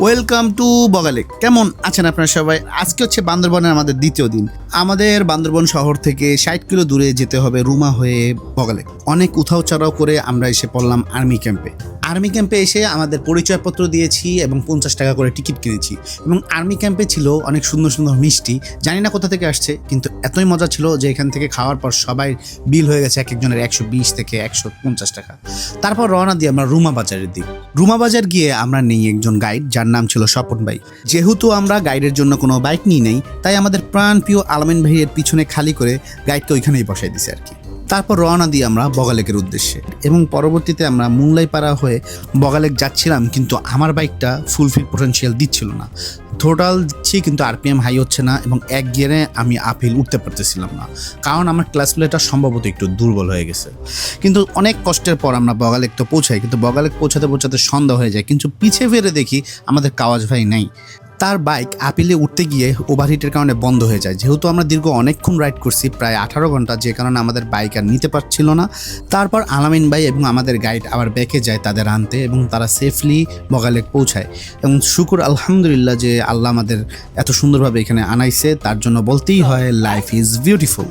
Welcome to Boga Lake কেমন আছেন আপনারা সবাই? আজকে হচ্ছে বান্দরবনের আমাদের দ্বিতীয় দিন। আমাদের বান্দরবন শহর থেকে ষাট কিলো দূরে যেতে হবে রুমা হয়ে বগালেক অনেক উথাও চড়াও করে আমরা এসে পড়লাম আর্মি ক্যাম্পে আর্মি ক্যাম্পে এসে আমাদের পরিচয়পত্র দিয়েছি এবং পঞ্চাশ টাকা করে টিকিট কিনেছি। এবং আর্মি ক্যাম্পে ছিল অনেক সুন্দর সুন্দর মিষ্টি। জানি না কোথা থেকে আসছে, কিন্তু এতই মজা ছিল যে এখান থেকে খাওয়ার পর সবাই বিল হয়ে গেছে এক একজনের একশো বিশ থেকে একশো পঞ্চাশ টাকা। তারপর রওনা দিয়ে আমরা রুমা বাজারের দিক। রুমা বাজার গিয়ে আমরা নেই একজন গাইড যার নাম ছিল স্বপন ভাই। যেহেতু আমরা গাইডের জন্য কোনো বাইক নিই নেই, তাই আমাদের প্রাণ প্রিয় আলমিন ভাইয়ের পিছনে খালি করে গাইডকে ওইখানেই বসাই দিছে আর কি। তারপর রওনা দিই আমরা বগালেকের উদ্দেশ্যে। এবং পরবর্তীতে আমরা মুংলাইপাড়া হয়ে বগালেক যাচ্ছিলাম, কিন্তু আমার বাইকটা ফুলফিল পোটেনশিয়াল দিচ্ছিল না। টোটাল দিচ্ছি, কিন্তু আরপিএম হাই হচ্ছে না এবং এক গিয়ারে আমি আপিল উঠতে পারতেছিলাম না। কারণ আমার ক্লাস প্লেটা সম্ভবত একটু দুর্বল হয়ে গেছে। কিন্তু অনেক কষ্টের পর আমরা বগালেক তো পৌঁছাই, কিন্তু বগালেক পৌঁছাতে পৌঁছাতে সন্ধ্যা হয়ে যায়, কিন্তু পিছে ফেরে দেখি আমাদের কাওয়াজ ভাই নাই। তার বাইক আপিলে উঠতে গিয়ে ওভারহিটের কারণে বন্ধ হয়ে যায়। যেহেতু আমরা দীর্ঘ অনেকক্ষণ রাইড করছি, প্রায় আঠারো ঘণ্টা, যে কারণে আমাদের বাইক আর নিতে পারছিল না। তারপর আলামিন ভাই এবং আমাদের গাইড আবার ব্যাকে যায় তাদের আনতে এবং তারা সেফলি বগালেক পৌঁছায়। এবং শুকুর আলহামদুলিল্লাহ যে আল্লাহ আমাদের এত সুন্দরভাবে এখানে আনাইছে, তার জন্য বলতেই হয় লাইফ ইজ বিউটিফুল